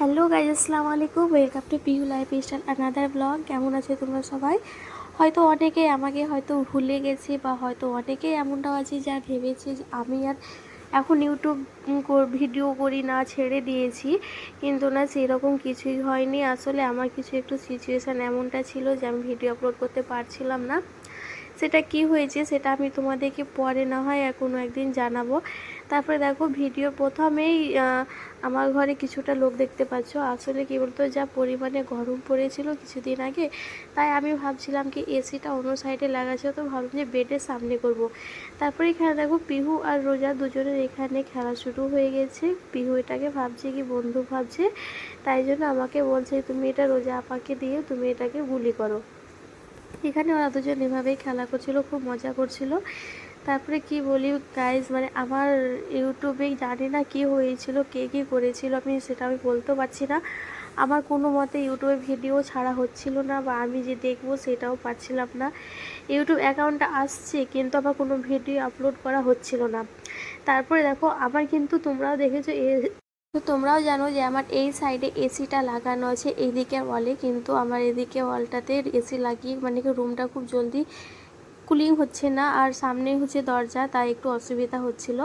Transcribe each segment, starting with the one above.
Hello guys আসসালামু আলাইকুম। Welcome to Piu life style another blog কেমন আছে তোমরা সবাই? হয়তো অনেকে আমাকে হয়তো ভুলে গেছে বা হয়তো অনেকেই এমনটাও আছে যা ভেবেছে যে আমি আর এখন ইউটিউব ভিডিও করি না, ছেড়ে দিয়েছি। কিন্তু না, সেরকম কিছুই হয়নি। আসলে আমার কিছু একটু সিচুয়েশান এমনটা ছিল যে আমি ভিডিও আপলোড করতে পারছিলাম না। সেটা কি হয়েছে সেটা আমি তোমাদেরকে পরে না হয় কোনো একদিন জানাব। তারপরে দেখো ভিডিও প্রথমেই আমার ঘরে কিছুটা লোক দেখতে পাচ্ছ। আসলে কি বলতো, যা পরিমাণে গরম পড়েছিল কিছুদিন আগে, তাই আমি ভাবছিলাম কি এসিটা অন্য সাইডে লাগাচ্ছে তো ভাবলাম যে বেডের সামনে করব। তারপরে এখানে দেখো পিহু আর রোজা দুজনের এখানে খেলা শুরু হয়ে গেছে। পিহু এটাকে ভাবছে কি বন্ধু ভাবছে, তাই জন্য আমাকে বলছে, তুমি এটা রোজা আপাকে দিয়ে তুমি এটাকে গুলি করো। এখানে ওরা দুজন এভাবেই খেলা করছিল, খুব মজা করছিল। তারপরে কি বলি গাইজ মানে আমার ইউটিউবে জানি না কি হয়েছিল, কে কী করেছিল, আমি সেটা আমি বলতেও পারছি না। আমার কোনো মতে ইউটিউবে ভিডিও ছাড়া হচ্ছিল না বা আমি যে দেখব সেটাও পাচ্ছিলাম না। ইউটিউব অ্যাকাউন্টটা আসছে, কিন্তু আমার কোনো ভিডিও আপলোড করা হচ্ছিল না। তারপরে দেখো, আমার কিন্তু তোমরাও দেখেছ, এ তো তোমরাও জানো যে আমার এই সাইডে এসিটা লাগানো আছে এইদিকে ওয়ালে কিন্তু আমার এদিকে ওয়ালটাতে এসি লাগিয়ে মানে কি রুমটা খুব জলদি কুলিং হচ্ছে না, আর সামনেই হচ্ছে দরজা, তাই একটু অসুবিধা হচ্ছিল।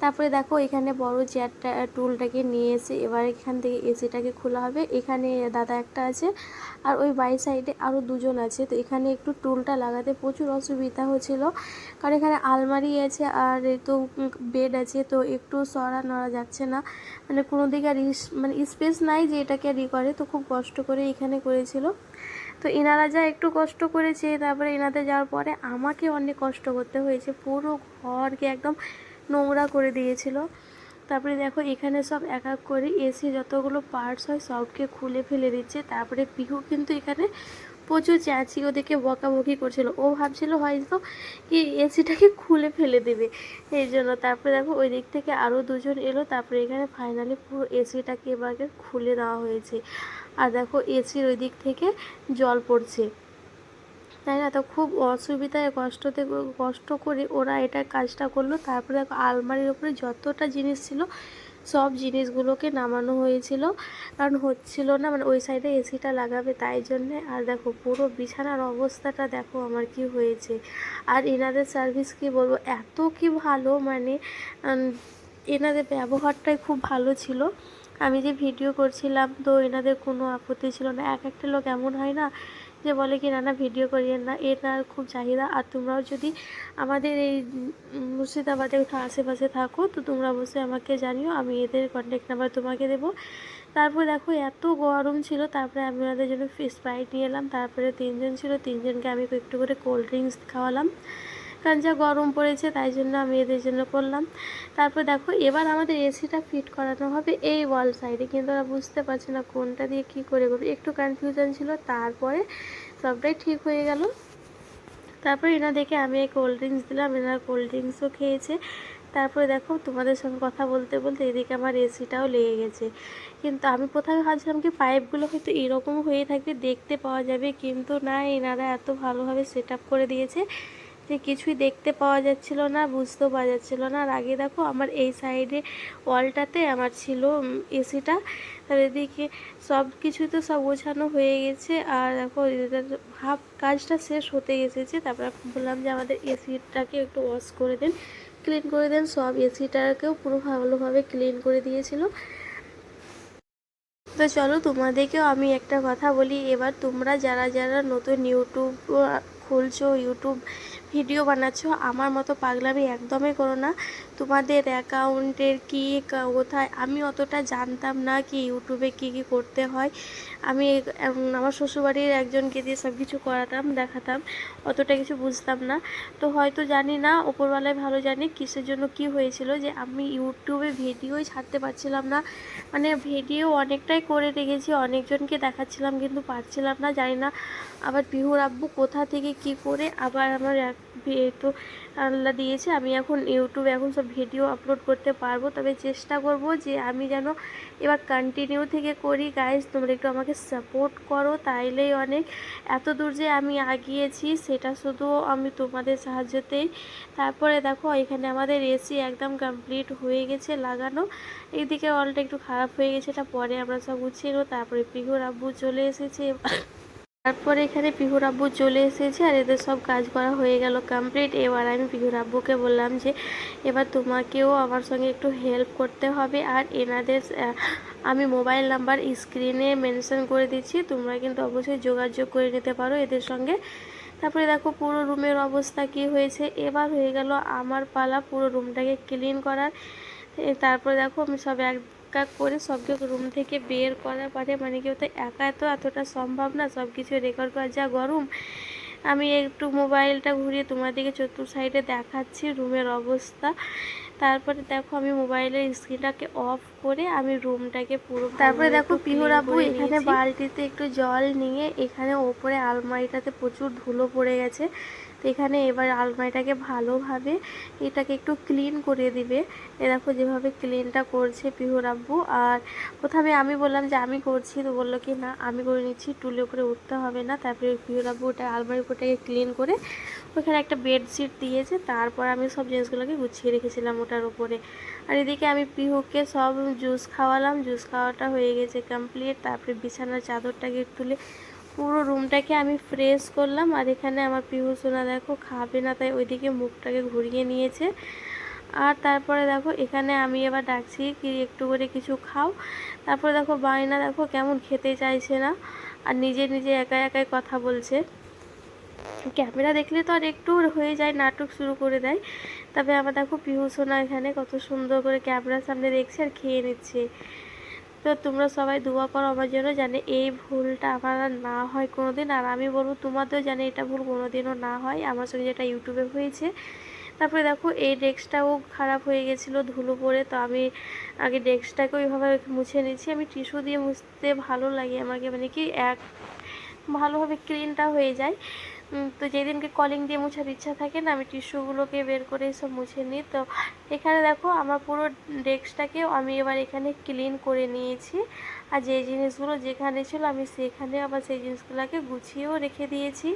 তারপরে দেখো, এখানে বড় চেয়ারটা টুলটাকে নিয়ে এসে এবার এখান থেকে এসিটাকে খোলা হবে। এখানে দাদা একটা আছে, আর ওই বাই সাইডে আরও দুজন আছে। তো এখানে একটু টুলটা লাগাতে প্রচুর অসুবিধা হচ্ছিল। কারণ এখানে আলমারি আছে, আর তো বেড আছে, তো একটু সরা নড়া যাচ্ছে না। মানে কোনো দিকে আর মানে স্পেস নাই যে এটাকে আর ই করে। তো খুব কষ্ট করে এখানে করেছিল। তো এনারা যা একটু কষ্ট করেছে, তারপরে এনাদের যাওয়ার পরে আমাকে অনেক কষ্ট করতে হয়েছে। পুরো ঘরকে একদম নোংরা করে দিয়েছিল। তারপরে দেখো এখানে সব এক এক করে এসি যতগুলো পার্টস হয় সবকে খুলে ফেলে দিচ্ছে। তারপরে পিহু কিন্তু এখানে প্রচুর চেঁচি ওদেরকে বকাবকি করছিল। ও ভাবছিল হয়তো কি এসিটাকে খুলে ফেলে দেবে। এই জন্য তারপরে দেখো ওই দিক থেকে আরও দুজন এলো, তারপরে এখানে ফাইনালি পুরো এসিটাকে এবারে খুলে দেওয়া হয়েছে। আর দেখো এসির ওই দিক থেকে জল পড়ছে। তাই না? তো খুব অসুবিধায় কষ্টতে কষ্ট করে ওরা এটা কাজটা করল। তারপরে দেখো আলমারির ওপরে যতটা জিনিস ছিল সব জিনিসগুলোকে নামানো হয়েছিল। কারণ হচ্ছিল না মানে ওই সাইডে এসিটা লাগাবে তাই জন্যে। আর দেখো, পুরো বিছানার অবস্থাটা দেখো আমার কি হয়েছে। আর এনাদের সার্ভিস কি বলব, এত কি ভালো মানে এনাদের ব্যবহারটাই খুব ভালো ছিল। আমি যে ভিডিও করছিলাম, তো এনাদের কোনো আপত্তি ছিল না। এক একটা লোক এমন হয় না যে বলে কি, না না, ভিডিও করিয়েন না এটার খুব চাহিদা। আর তোমরাও যদি আমাদের এই মুর্শিদাবাদে আশেপাশে থাকো, তো তোমরা অবশ্যই আমাকে জানিও, আমি এদের কন্ট্যাক্ট নাম্বার তোমাকে দেবো। তারপর দেখো, এত গরম ছিল, তারপরে আমি ওনাদের জন্য স্প্রাইট নিয়ে এলাম। তারপরে তিনজন ছিল, তিনজনকে আমি একটু করে কোল্ড ড্রিঙ্কস খাওয়ালাম। কারণ যা গরম পড়েছে তাই জন্য আমি এদের জন্য করলাম। তারপর দেখো, এবার আমাদের এসিটা ফিট করানো হবে এই ওয়াল সাইডে কিন্তু ওরা বুঝতে পারছে না কোনটা দিয়ে কি করে করবে। একটু কনফিউশন ছিল, তারপরে সবটাই ঠিক হয়ে গেল। তারপরে এনাদেরকে আমি এই কোল্ড ড্রিঙ্কস দিলাম, এনারা কোল্ড ড্রিঙ্কসও খেয়েছে। তারপরে দেখো, তোমাদের সঙ্গে কথা বলতে বলতে এদিকে আমার এসিটাও লেগে গেছে। কিন্তু আমি প্রথমে ভাবছিলাম কি পাইপগুলো হয়তো এরকম হয়ে থাকবে, দেখতে পাওয়া যাবে। কিন্তু না, এনারা এত ভালোভাবে সেট করে দিয়েছে। যে কিছুই দেখতে পাওয়া যাচ্ছিল না, বুঝতেও পাওয়া যাচ্ছিল না। আর আগে দেখো আমার এই সাইডে ওয়ালটাতে আমার ছিল এসিটা তার এদিকে সব কিছু তো সব গোছানো হয়ে গেছে। আর দেখো হাফ কাজটা শেষ হতে এসেছে। তারপর বললাম যে আমাদের এসিটাকে একটু ওয়াশ করে দেন ক্লিন করে দেন। সব এসিটাকেও পুরো ভালোভাবে ক্লিন করে দিয়েছিল। তো চলো তোমাদেরকেও আমি একটা কথা বলি। এবার তোমরা যারা যারা নতুন ইউটিউব খুলছো ইউটিউব ভিডিও বানাচ্ছো, আমার মতো পাগলামি একদমই করো না। তোমাদের অ্যাকাউন্টের কী কোথায়? আমি অতটা জানতাম না কি ইউটিউবে কী কী করতে হয়। আমি আমার শ্বশুরবাড়ির একজনকে দিয়ে সব কিছু করাতাম, দেখাতাম, অতটা কিছু বুঝতাম না। তো হয়তো জানি না, ওপরওয়ালায় ভালো জানি কিসের জন্য কি হয়েছিল যে আমি ইউটিউবে ভিডিওই ছাড়তে পারছিলাম না। মানে ভিডিও অনেকটাই করে রেখেছি অনেকজনকে দেখাচ্ছিলাম কিন্তু পারছিলাম না, জানি না। আবার পিহুর আব্বু কোথা থেকে কি করে? আবার আমার তো আল্লাহ দিয়েছে, আমি এখন ইউটিউবে এখন সব ভিডিও আপলোড করতে পারব। তবে চেষ্টা করব যে আমি যেন এবার কন্টিনিউ থেকে করি। গাইজ তোমরা একটু আমাকে সাপোর্ট করো, তাইলেই অনেক। এত দূর যে আমি আগিয়েছি, সেটা শুধু আমি তোমাদের সাহায্যতেই। তারপরে দেখো, এখানে আমাদের এসি একদম কমপ্লিট হয়ে গেছে লাগানো। এইদিকে অলটা একটু খারাপ হয়ে গেছে, এটা পরে আমরা সব গুছিয়ে নেব। তারপরে পিহুর আব্বু চলে এসেছে তারপরে এখানে পিহুর আব্বু চলে এসেছে আর এদের সব কাজ করা হয়ে গেল কমপ্লিট এবার আমি পিহুর আব্বুকে বললাম যে, এবার তোমাকেও আমার সঙ্গে একটু হেল্প করতে হবে আর এনাদের আমি মোবাইল নাম্বার স্ক্রিনে মেনশন করে দিচ্ছি। তোমরা কিন্তু অবশ্যই যোগাযোগ করে নিতে পারো এদের সঙ্গে। তারপরে দেখো পুরো রুমের অবস্থা কি হয়েছে। এবার হয়ে গেল আমার পালা পুরো রুমটাকে ক্লিন করার। তারপরে দেখো আমি সব এক এক করে সবকে রুম থেকে বের করার পরে মানে কেউ তো একা তো এতটা সম্ভব না সব কিছু রেকর্ড করা যা গরম। আমি একটু মোবাইলটা ঘুরিয়ে তোমাদেরকে চতুর সাইডে দেখাচ্ছি রুমের অবস্থা। তারপরে দেখো আমি মোবাইলের স্ক্রিনটাকে অফ করে আমি রুমটাকে পুরো তারপরে দেখো আব্বু এখানে বালতিতে একটু জল নিয়ে এখানে ওপরে আলমারিটাতে প্রচুর ধুলো পড়ে গেছে। তো এখানে এবার আলমারিটাকে ভালোভাবে এটাকে একটু ক্লিন করে দিবে। এ দেখো যেভাবে ক্লিনটা করছে পিহুর আব্বু। আর প্রথমে আমি বললাম যে, আমি করছি। তো বলল কি, না, আমি করে নিচ্ছি, টুলে উপরে উঠতে হবে না। তারপরে পিহুর আব্বু ওটা আলমারির উপরটাকে ক্লিন করে ওখানে একটা বেডশিট দিয়েছে। তারপর আমি সব জিনিসগুলোকে গুছিয়ে রেখেছিলাম ওটার উপরে। আর এদিকে আমি পিহুকে সব জুস খাওয়ালাম। জুস খাওয়াটা হয়ে গেছে কমপ্লিট তারপরে বিছানার চাদরটাকে তুলে পুরো রুমটাকে আমি ফ্রেশ করলাম আর এখানে আমার পিহু সোনা দেখো খাবে না, তাই ওইদিকে মুখটাকে ঘুরিয়ে নিয়েছে। আর তারপরে দেখো এখানে আমি এবার ডাকছি কি একটু করে কিছু খাও। তারপরে দেখো বায়না দেখো কেমন খেতে চাইছে না, আর নিজে নিজে একা একাই কথা বলছে। ক্যামেরা দেখলে তো আর একটু হয়ে যায়, নাটক শুরু করে দেয়। তবে আমার দেখো পিহু সোনা এখানে কত সুন্দর করে ক্যামেরার সামনে দেখছে আর খেয়ে নিচ্ছে। তো তোমরা সবাই দোয়া করো, আমার জন্য জানে এই ভুলটা আমার আর না হয় কোনো দিন আর আমি বলব, তোমাদেরও জানে এটা ভুল কোনো দিনও না হয়। আমার সঙ্গে যেটা ইউটিউবে হয়েছে। তারপরে দেখো, এই ডেস্কটাও খারাপ হয়ে গেছিল, ধুলো পড়ে। তো আমি আগে ডেস্কটাকে ওইভাবে মুছে নিচ্ছি আমি টিস্যু দিয়ে মুছতে ভালো লাগে। আমাকে মানে কি এক, ভালোভাবে ক্লিনটা হয়ে যায়। তো যেদিনকে কলিং দিয়ে মোছার ইচ্ছা থাকে না, আমি টিস্যুগুলোকে বের করে সব মুছে নিই। তো এখানে দেখো, আমার পুরো ডেস্কটাকেও আমি এবার এখানে ক্লিন করে নিয়েছি। আর যে জিনিসগুলো যেখানে ছিল, আমি সেখানে আবার সেই জিনিসগুলোকে গুছিয়েও রেখে দিয়েছি।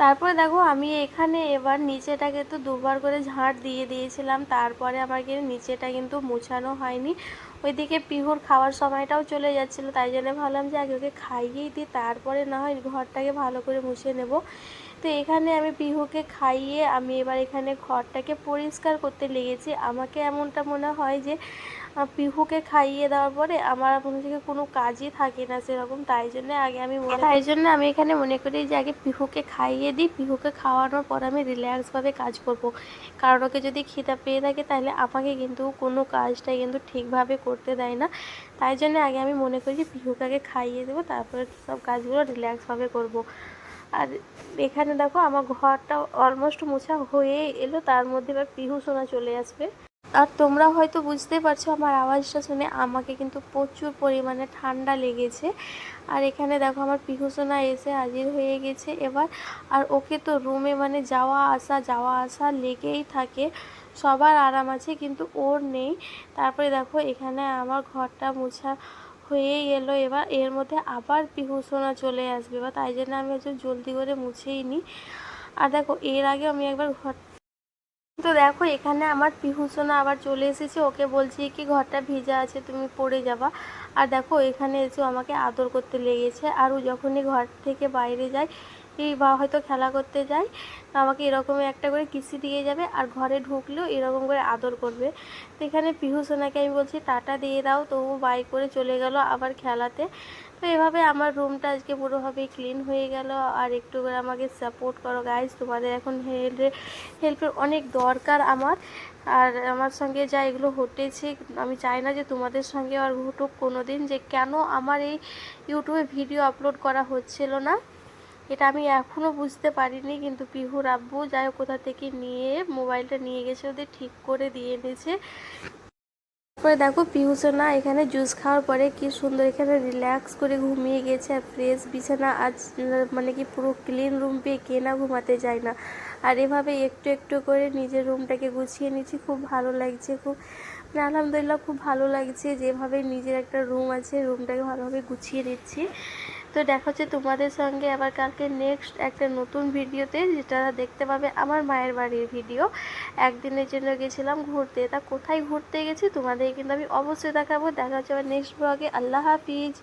তারপরে দেখো, আমি এখানে এবার নিচেটাকে তো দুবার করে ঝাঁট দিয়ে দিয়েছিলাম, তারপরে আমার কিন্তু নিচেটা কিন্তু মোছানো হয়নি। ওইদিকে পিহুর খাওয়ার সময়টাও চলে যাচ্ছিল, তাই জন্য ভাবলাম যে আগে ওকে খাইয়েই দিই, তারপরে না হয় ঘরটাকে ভালো করে মুছিয়ে নেব। তো এখানে আমি পিহুকে খাইয়ে আমি এবার এখানে ঘরটাকে পরিষ্কার করতে লেগেছি। আমাকে এমনটা মনে হয় যে পিহুকে খাইয়ে দেওয়ার পরে আমার মনে থেকে কোনো কাজই থাকে না সেরকম। তাই জন্য আগে আমি মনে তাই জন্য আমি এখানে মনে করি যে আগে পিহুকে খাইয়ে দিই। পিহুকে খাওয়ানোর পর আমি রিল্যাক্সভাবে কাজ করব। কারণ ওকে যদি খিদা পেয়ে থাকে তাহলে আমাকে কিন্তু কোনো কাজটাই কিন্তু ঠিকভাবে করতে দেয় না। তাই জন্য আগে আমি মনে করি যে পিহুকে আগে খাইয়ে দেবো তারপরে সব কাজগুলো রিল্যাক্সভাবে করব। আর এখানে দেখো আমার ঘরটা অলমোস্ট মোছা হয়ে এলো, তার মধ্যে এবার পিহু সোনা চলে আসবে। আর তোমরা হয়তো বুঝতে পারছ, আমার আওয়াজটা শুনে আমাকে কিন্তু প্রচুর পরিমাণে ঠান্ডা লেগেছে। আর এখানে দেখো আমার পিহুসোনা এসে হাজির হয়ে গেছে এবার। আর ওকে তো রুমে মানে যাওয়া আসা যাওয়া আসা লেগেই থাকে। সবার আরাম আছে, কিন্তু ওর নেই। তারপরে দেখো এখানে আমার ঘরটা মোছা হয়েই এলো। এবার এর মধ্যে আবার পিহুসোনা চলে আসবে। বা তাই জন্য আমি হচ্ছে জলদি করে মুছেই নিই আর দেখো, এর আগে আমি একবার ঘর তো দেখো, এখানে আমার পিহুসোনা আবার চলে এসেছে। ওকে বলছি কি, ঘরটা ভিজা আছে, তুমি পড়ে যাবা। আর দেখো, এখানে এসে আমাকে আদর করতে লেগেছে। আর ও যখনই ঘর থেকে বাইরে যায় বা হয়তো খেলা করতে যায়, তো আমাকে এরকমই একটা করে কিসি দিয়ে যাবে আর ঘরে ঢুকলেও এরকম করে আদর করবে। তো এখানে পিহুসোনাকে আমি বলছি, টাটা দিয়ে দাও। তো ও বাই করে চলে গেল আবার খেলাতে। তো এভাবে আমার রুমটা আজকে পুরোভাবে ক্লিন হয়ে গেল আর একটু করে আমাকে সাপোর্ট করো গাইজ তোমাদের এখন হেল্পের হেল্পের অনেক দরকার আমার। আর আমার সঙ্গে যা এগুলো ঘটেছে, আমি চাই না যে তোমাদের সঙ্গে আর ঘটুক কোনো দিন যে কেন আমার এই ইউটিউবে ভিডিও আপলোড করা হচ্ছিল না। এটা আমি এখনও বুঝতে পারিনি, কিন্তু পিহুর আব্বু যাই কোথা থেকে নিয়ে মোবাইলটা নিয়ে গেছে, ওদের ঠিক করে দিয়ে এনেছে। তারপরে দেখো পিহুসোনা এখানে জুস খাওয়ার পরে কি সুন্দর এখানে রিল্যাক্স করে ঘুমিয়ে গেছে আর ফ্রেশ বিছানা আজ মানে কি পুরো ক্লিন রুম পেয়ে কে না ঘুমাতে যায় না। আর এভাবে একটু একটু করে নিজের রুমটাকে গুছিয়ে নিচ্ছি খুব ভালো লাগছে খুব। মানে আলহামদুলিল্লাহ খুব ভালো লাগছে যেভাবে নিজের একটা রুম আছে রুমটাকে ভালোভাবে গুছিয়ে নিচ্ছি। তো দেখা হচ্ছে তোমাদের সঙ্গে আবার কালকে নেক্সট একটা নতুন ভিডিওতে, যেটা দেখতে পাবে আমার মায়ের বাড়ির ভিডিও। একদিনের জন্য গেছিলাম ঘুরতে। তা কোথায় ঘুরতে গেছি তোমাদের কিন্তু আমি অবশ্যই দেখাবো। দেখা হচ্ছে আবার নেক্সট ব্লগে আল্লাহ হাফিজ।